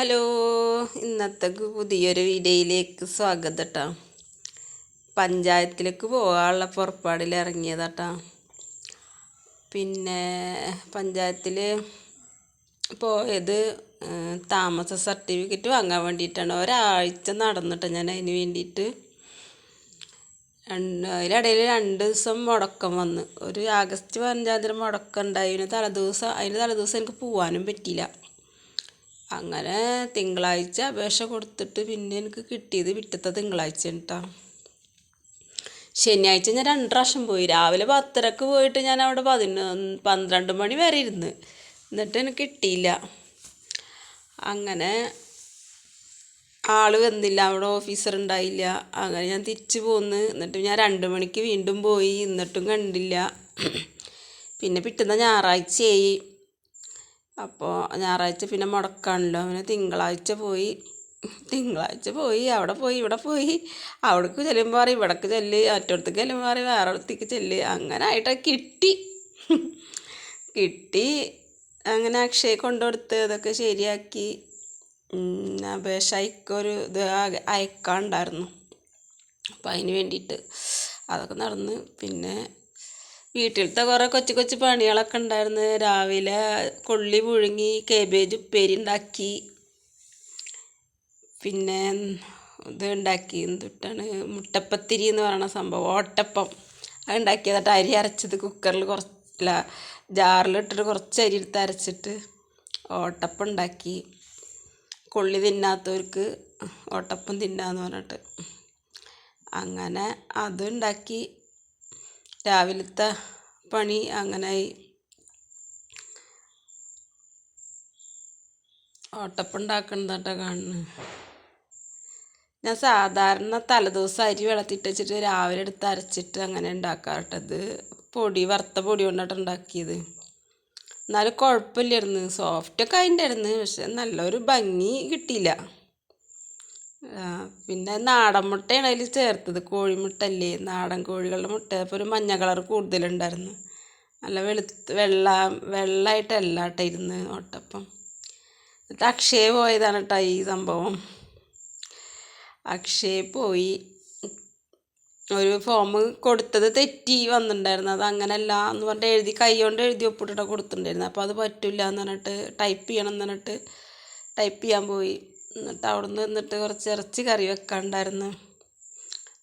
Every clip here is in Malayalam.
ഹലോ ഇന്നത്തെ പുതിയൊരു വീഡിയോയിലേക്ക് സ്വാഗതം കേട്ടോ പഞ്ചായത്തിലേക്ക് പോകാനുള്ള പുറപ്പാടിൽ ഇറങ്ങിയതാട്ടോ. പിന്നെ പഞ്ചായത്തിൽ പോയത് താമസ സർട്ടിഫിക്കറ്റ് വാങ്ങാൻ വേണ്ടിയിട്ടാണ്. ഒരാഴ്ച നടന്നിട്ട് ഞാൻ അതിന് വേണ്ടിയിട്ട് രണ്ട് അതിനിടയിൽ രണ്ട് ദിവസം മുടക്കം വന്ന്. ഒരു ആഗസ്റ്റ് തീയതി മുടക്കം ഉണ്ടായി. അതിന് തലേദിവസം അതിന്റെ തലേദിവസം എനിക്ക് പോകാനും പറ്റിയില്ല. അങ്ങനെ തിങ്കളാഴ്ച അപേക്ഷ കൊടുത്തിട്ട് പിന്നെ എനിക്ക് കിട്ടിയത് പിറ്റത്തെ തിങ്കളാഴ്ച കേട്ടോ ശനിയാഴ്ച ഞാൻ രണ്ട് പ്രാവശ്യം പോയി. രാവിലെ പത്തരക്ക് പോയിട്ട് ഞാൻ അവിടെ പതിനൊന്ന് പന്ത്രണ്ട് മണി വരെ ഇരുന്ന്. എന്നിട്ട് എനിക്ക് കിട്ടിയില്ല. അങ്ങനെ ആൾ വന്നില്ല അവിടെ ഓഫീസർ ഉണ്ടായില്ല. അങ്ങനെ ഞാൻ തിരിച്ചു പോന്ന്. എന്നിട്ട് ഞാൻ രണ്ട് മണിക്ക് വീണ്ടും പോയി. എന്നിട്ടും കണ്ടില്ല. പിന്നെ പിറ്റുന്ന ഞായറാഴ്ചയായി. അപ്പോൾ ഞായറാഴ്ച പിന്നെ മുടക്കാണല്ലോ. അങ്ങനെ തിങ്കളാഴ്ച പോയി. തിങ്കളാഴ്ച പോയി അവിടെ പോയി ഇവിടെ പോയി. അവിടേക്ക് ചെല്ലുമ്പോൾ പറയും ഇവിടേക്ക് ചെല്ല്. മറ്റോടത്തേക്ക് ചെല്ലുമ്പോൾ പറയും വേറെ ഇടത്തേക്ക് ചെല്ല്. അങ്ങനെ ആയിട്ട് കിട്ടി. കിട്ടി. അങ്ങനെ അക്ഷയ കൊണ്ടുകൊടുത്ത് അതൊക്കെ ശരിയാക്കി. അപേക്ഷ അയക്കൊരു ഇത് അയക്കാണ്ടായിരുന്നു. അപ്പം അതിന് വേണ്ടിയിട്ട് അതൊക്കെ നടന്ന് പിന്നെ വീട്ടിലത്തെ കുറേ കൊച്ചു കൊച്ചു പണികളൊക്കെ ഉണ്ടായിരുന്നു. രാവിലെ കൊള്ളി പുഴുങ്ങി കേബേജ് ഉപ്പേരി ഉണ്ടാക്കി. പിന്നെ ഇത് ഉണ്ടാക്കി. എന്തുട്ടാണ്? മുട്ടപ്പത്തിരി എന്ന് പറയുന്ന സംഭവം. ഓട്ടപ്പം. അത് ഉണ്ടാക്കിയതായിട്ട് അരി അരച്ചത് കുക്കറിൽ കുറച്ചില്ല ജാറിലിട്ടിട്ട് കുറച്ച് അരി എടുത്ത് അരച്ചിട്ട് ഓട്ടപ്പം ഉണ്ടാക്കി. കൊള്ളി തിന്നാത്തവർക്ക് ഓട്ടപ്പം തിന്നാന്ന് പറഞ്ഞിട്ട്. അങ്ങനെ അതുണ്ടാക്കി രാവിലത്തെ പണി അങ്ങനായി. ഓട്ടപ്പം കാണുന്നു. ഞാൻ സാധാരണ തലേദിവസം അരി വെള്ളത്തിട്ട് വെച്ചിട്ട് രാവിലെ എടുത്ത് അരച്ചിട്ട് അങ്ങനെ ഉണ്ടാക്കാറുട്ടത് പൊടി വറുത്ത പൊടി കൊണ്ടാട്ട് ഉണ്ടാക്കിയത്. എന്നാലും കുഴപ്പമില്ലായിരുന്നു. സോഫ്റ്റൊക്കെ അതിന്റെ ആയിരുന്നു പക്ഷെ നല്ലൊരു ഭംഗി കിട്ടിയില്ല. പിന്നെ നാടൻ മുട്ടയാണ് അതിൽ ചേർത്തത്. കോഴിമുട്ടല്ലേ? നാടൻ കോഴികളുടെ മുട്ട. അപ്പോൾ ഒരു മഞ്ഞ കളർ കൂടുതലുണ്ടായിരുന്നു. നല്ല വെളുത്ത് വെള്ള വെള്ളമായിട്ടല്ല കേട്ടോ ഇരുന്ന് ഓട്ടപ്പം. എന്നിട്ട് അക്ഷയ പോയതാണ് കേട്ടോ ഈ സംഭവം. അക്ഷയ പോയി. ഒരു ഫോം കൊടുത്തത് തെറ്റി വന്നിട്ടുണ്ടായിരുന്നു. അത് അങ്ങനല്ല എന്ന് പറഞ്ഞിട്ട് എഴുതി കൈ കൊണ്ട് എഴുതി ഒപ്പിട്ടിട്ട് കൊടുത്തിട്ടുണ്ടായിരുന്നു അപ്പോൾ അത് പറ്റില്ല എന്ന് പറഞ്ഞിട്ട് ടൈപ്പ് ചെയ്യണം എന്ന് പറഞ്ഞിട്ട് ടൈപ്പ് ചെയ്യാൻ പോയി. എന്നിട്ട് അവിടെ നിന്ന് നിന്നിട്ട് കുറച്ച് ഇറച്ചി കറി വെക്കാനുണ്ടായിരുന്നു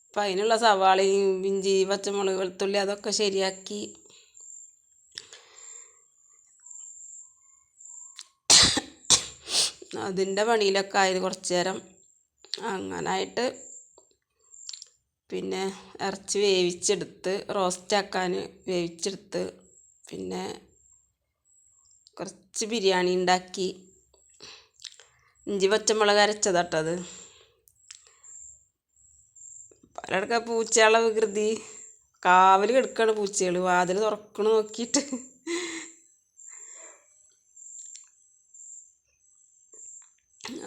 അപ്പം അതിനുള്ള സവാളയും ഇഞ്ചി പച്ചമുളക് വെളുത്തുള്ളി അതൊക്കെ ശരിയാക്കി. അതിന്റെ പണിയിലൊക്കെ ആയത് കുറച്ച് നേരം. അങ്ങനായിട്ട് പിന്നെ ഇറച്ചി വേവിച്ചെടുത്ത് റോസ്റ്റാക്കാൻ വേവിച്ചെടുത്ത് പിന്നെ കുറച്ച് ബിരിയാണി ഉണ്ടാക്കി. ഇഞ്ചി പച്ചമുളക് അരച്ചതാട്ടത് പലയിടക്ക പൂച്ചകളെ വികൃതി. കാവൽ കെടുക്കാണ് പൂച്ചകൾ വാതിൽ തുറക്കണ നോക്കിയിട്ട്.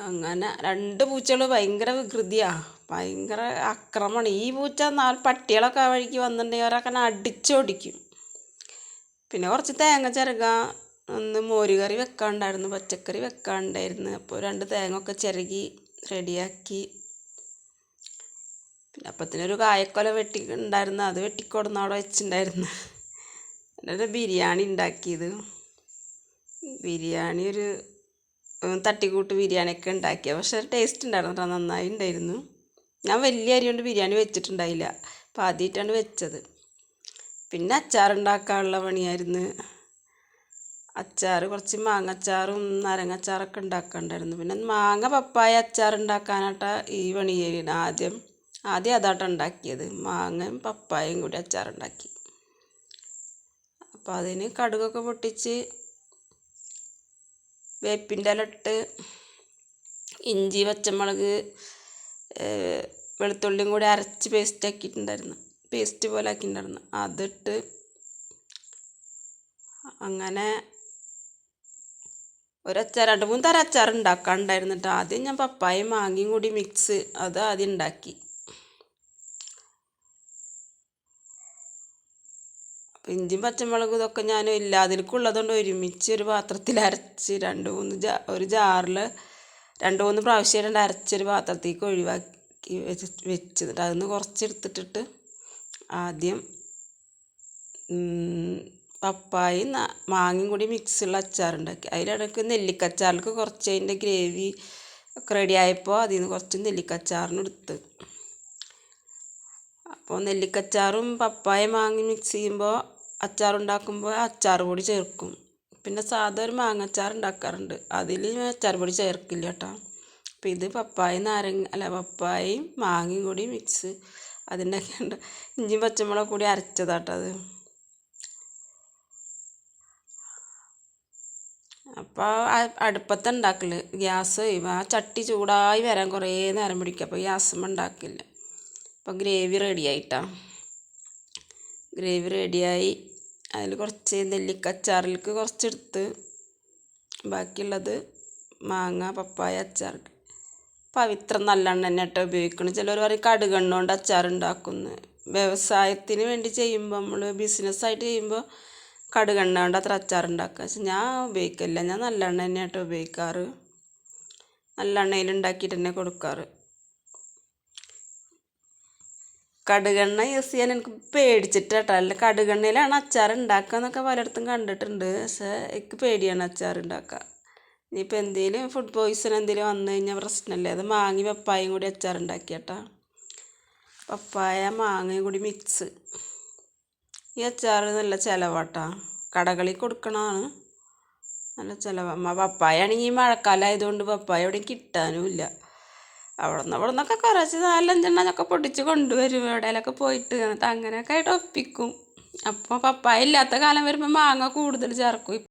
അങ്ങനെ രണ്ട് പൂച്ചകൾ ഭയങ്കര വികൃതിയാ. ഭയങ്കര അക്രമമാണ്. ഈ പൂച്ച നാല് പട്ടികളൊക്കെ വഴിക്ക് വന്നിട്ടുണ്ടെങ്കിൽ അവരൊക്കെ അടിച്ചോടിക്കും. പിന്നെ കുറച്ച് തേങ്ങ ചിരകാൻ ഒന്ന് മോരുകറി വെക്കാനുണ്ടായിരുന്നു പച്ചക്കറി വെക്കാനുണ്ടായിരുന്നു അപ്പോൾ രണ്ട് തേങ്ങ ഒക്കെ ചിരകി റെഡിയാക്കി. പിന്നെ അപ്പത്തിനൊരു കായക്കൊല വെട്ടി ഉണ്ടായിരുന്നു അത് വെട്ടിക്കൊടുന്ന് അവിടെ വെച്ചിട്ടുണ്ടായിരുന്നു എന്നിട്ട് ബിരിയാണി ഉണ്ടാക്കിയത്. ബിരിയാണി ഒരു തട്ടിക്കൂട്ട് ബിരിയാണിയൊക്കെ ഉണ്ടാക്കിയ പക്ഷെ ടേസ്റ്റ് ഉണ്ടായിരുന്നു കേട്ടോ നന്നായി ഉണ്ടായിരുന്നു. ഞാൻ വലിയ അരി കൊണ്ട് ബിരിയാണി വെച്ചിട്ടുണ്ടായില്ല. അപ്പോൾ ആദ്യമായിട്ടാണ് വെച്ചത്. പിന്നെ അച്ചാറുണ്ടാക്കാനുള്ള പണിയായിരുന്നു. അച്ചാർ കുറച്ച് മാങ്ങ അച്ചാറും നാരങ്ങ അച്ചാറൊക്കെ ഉണ്ടാക്കാനുണ്ടായിരുന്നു പിന്നെ മാങ്ങ പപ്പായ അച്ചാർ ഉണ്ടാക്കാനായിട്ട് ഈ പണി ആദ്യം. ആദ്യം അതാട്ടോ ഉണ്ടാക്കിയത്. മാങ്ങയും പപ്പായയും കൂടി അച്ചാറുണ്ടാക്കി. അപ്പോൾ അതിന് കടുകൊക്കെ പൊട്ടിച്ച് വേപ്പിന്റെ ഇലട്ട് ഇഞ്ചി പച്ചമുളക് വെളുത്തുള്ളിയും കൂടി അരച്ച് പേസ്റ്റ് ആക്കിയിട്ടുണ്ടായിരുന്നു. പേസ്റ്റ് പോലെ ആക്കിയിട്ടുണ്ടായിരുന്നു. അതിട്ട് അങ്ങനെ ഒരച്ചാർ രണ്ട് മൂന്ന് തരം അച്ചാർ ഉണ്ടാക്കാനുണ്ടായിരുന്നു ആദ്യം ഞാൻ പപ്പായും മാങ്ങയും കൂടി മിക്സ് അത് ആദ്യം ഉണ്ടാക്കി. ഇഞ്ചിയും പച്ചമുളകും ഇതൊക്കെ ഞാൻ ഇല്ലാതിരിക്കുള്ളതുകൊണ്ട് ഒരുമിച്ച് ഒരു പാത്രത്തിൽ അരച്ച് രണ്ട് മൂന്ന് ജാ ഒരു ജാറിൽ രണ്ട് മൂന്ന് പ്രാവശ്യം രണ്ട് അരച്ചൊരു പാത്രത്തേക്ക് ഒഴിവാക്കി വെച്ച് വെച്ച് എന്നിട്ട് അതിൽ നിന്ന് കുറച്ചെടുത്തിട്ടിട്ട് ആദ്യം പപ്പായും മാങ്ങയും കൂടി മിക്സുള്ള അച്ചാറുണ്ടാക്കി. അതിലിടയ്ക്ക് നെല്ലിക്കച്ചാറിലേക്ക് കുറച്ച് അതിന്റെ ഗ്രേവി ഒക്കെ റെഡി ആയപ്പോൾ അതിൽ നിന്ന് കുറച്ച് നെല്ലിക്കച്ചാറിന് എടുത്ത്. അപ്പോൾ നെല്ലിക്കച്ചാറും പപ്പായ മാങ്ങയും മിക്സ് ചെയ്യുമ്പോൾ അച്ചാറുണ്ടാക്കുമ്പോൾ അച്ചാർ പൊടി ചേർക്കും. പിന്നെ സാധാ ഒരു മാങ്ങ അച്ചാർ ഉണ്ടാക്കാറുണ്ട്. അതിൽ അച്ചാർ പൊടി ചേർക്കില്ല കേട്ടോ. അപ്പോൾ ഇത് പപ്പായ നാരങ്ങ അല്ല പപ്പായയും മാങ്ങയും കൂടി മിക്സ് അതിന്റെയൊക്കെയുണ്ട് ഇഞ്ചിയും പച്ചമുളക് കൂടി അരച്ചതാട്ടോ അത്. അപ്പോൾ അടുപ്പത്ത് ഉണ്ടാക്കൽ ഗ്യാസ് ആ ചട്ടി ചൂടായി വരാൻ കുറേ നേരം പിടിക്കും. അപ്പോൾ ഗ്യാസും ഉണ്ടാക്കില്ല അപ്പോൾ ഗ്രേവി റെഡി ആയിട്ടാ. ഗ്രേവി റെഡിയായി അതിൽ കുറച്ച് നെല്ലിക്കച്ചാറിലേക്ക് കുറച്ചെടുത്ത് ബാക്കിയുള്ളത് മാങ്ങ പപ്പായ അച്ചാർ. പവിത്ര നല്ലെണ്ണ തന്നെ കേട്ടോ ഉപയോഗിക്കണം ചിലർ പറയും കടുകെണ്ണ കൊണ്ട് അച്ചാർ ഉണ്ടാക്കുന്നു വ്യവസായത്തിന് വേണ്ടി ചെയ്യുമ്പോൾ നമ്മൾ ബിസിനസ്സായിട്ട് ചെയ്യുമ്പോൾ കടുകെണ്ണ കൊണ്ട് അത്ര അച്ചാർ ഉണ്ടാക്കുക പക്ഷെ ഞാൻ ഉപയോഗിക്കില്ല ഞാൻ നല്ലെണ്ണ തന്നെ കേട്ടോ ഉപയോഗിക്കാറ് നല്ലെണ്ണയിൽ ഉണ്ടാക്കിയിട്ട് തന്നെ കൊടുക്കാറ്. കടുകെണ്ണ യൂസ് ചെയ്യാൻ എനിക്ക് പേടിച്ചിട്ട് കേട്ടോ അല്ല കടുകെണ്ണയിലാണ് അച്ചാർ ഉണ്ടാക്കുക എന്നൊക്കെ പലയിടത്തും കണ്ടിട്ടുണ്ട്. പക്ഷേ എനിക്ക് പേടിയാണ് അച്ചാർ ഉണ്ടാക്കുക. ഇനിയിപ്പോൾ എന്തെങ്കിലും ഫുഡ് പോയിസൺ എന്തെങ്കിലും വന്നു കഴിഞ്ഞാൽ പ്രശ്നമല്ലേ അത് മാങ്ങി പപ്പായയും കൂടി അച്ചാർ ഉണ്ടാക്കിയേട്ടാ. പപ്പായ മാങ്ങയും കൂടി മിക്സ് ഈ അച്ചാർ നല്ല ചിലവാട്ടാ. കടകളിൽ കൊടുക്കണതാണ്. നല്ല ചിലവാ. പപ്പായ ആണെങ്കിൽ ഈ മഴക്കാലം ആയതുകൊണ്ട് പപ്പായ എവിടെയും കിട്ടാനും ഇല്ല. അവിടെ നിന്ന് അവിടെ നിന്നൊക്കെ കുറച്ച് നാലഞ്ചെണ്ണൊക്കെ പൊട്ടിച്ച് കൊണ്ടുവരും. എവിടെയെങ്കിലൊക്കെ പോയിട്ട് എന്നിട്ട് അങ്ങനെയൊക്കെ ആയിട്ട് ഒപ്പിക്കും. അപ്പോൾ പപ്പായ ഇല്ലാത്ത കാലം വരുമ്പോൾ മാങ്ങ കൂടുതൽ ചേർക്കും.